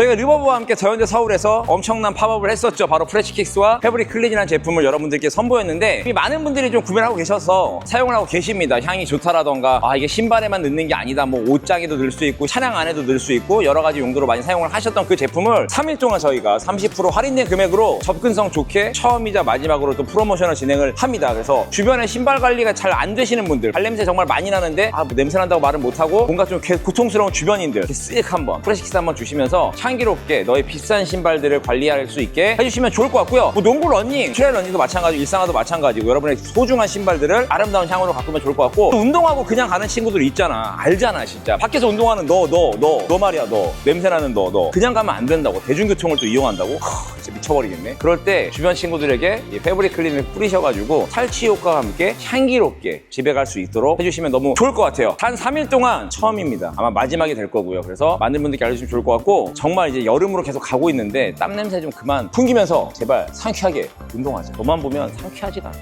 저희가 리버브와 함께 더현대 서울에서 엄청난 팝업을 했었죠. 바로 프레시킥스와 패브릭 클린이라는 제품을 여러분들께 선보였는데 많은 분들이 좀 구매를 하고 계셔서 사용을 하고 계십니다. 향이 좋다라던가 아 이게 신발에만 넣는 게 아니다. 뭐 옷장에도 넣을 수 있고 차량 안에도 넣을 수 있고 여러 가지 용도로 많이 사용을 하셨던 그 제품을 3일 동안 저희가 30% 할인된 금액으로 접근성 좋게 처음이자 마지막으로 또 프로모션을 진행을 합니다. 그래서 주변에 신발 관리가 잘 안 되시는 분들 발냄새 정말 많이 나는데 아, 뭐 냄새 난다고 말은 못하고 뭔가 좀 개- 고통스러운 주변인들 이렇게 쓱 한번 프레시키스 한번 주시면서 향 기롭게 너의 비싼 신발들을 관리할 수 있게 해주시면 좋을 것 같고요. 뭐 농구 러닝, 트레일 러닝도 마찬가지고 일상화도 마찬가지고 여러분의 소중한 신발들을 아름다운 향으로 가꾸면 좋을 것 같고 또 운동하고 그냥 가는 친구들 있잖아. 알잖아 진짜. 밖에서 운동하는 너, 너, 너, 너 말이야 너. 냄새나는 너, 너. 그냥 가면 안 된다고. 대중교통을 또 이용한다고? 크, 진짜 미 쳐버리겠네. 그럴 때 주변 친구들에게 이 패브릭 클린을 뿌리셔가지고 탈취 효과와 함께 향기롭게 집에 갈 수 있도록 해주시면 너무 좋을 것 같아요. 단 3일 동안 처음입니다. 아마 마지막이 될 거고요. 그래서 많은 분들께 알려주시면 좋을 것 같고 정말 이제 여름으로 계속 가고 있는데 땀 냄새 좀 그만 풍기면서 제발 상쾌하게 운동하자. 너만 보면 상쾌하지가 않아.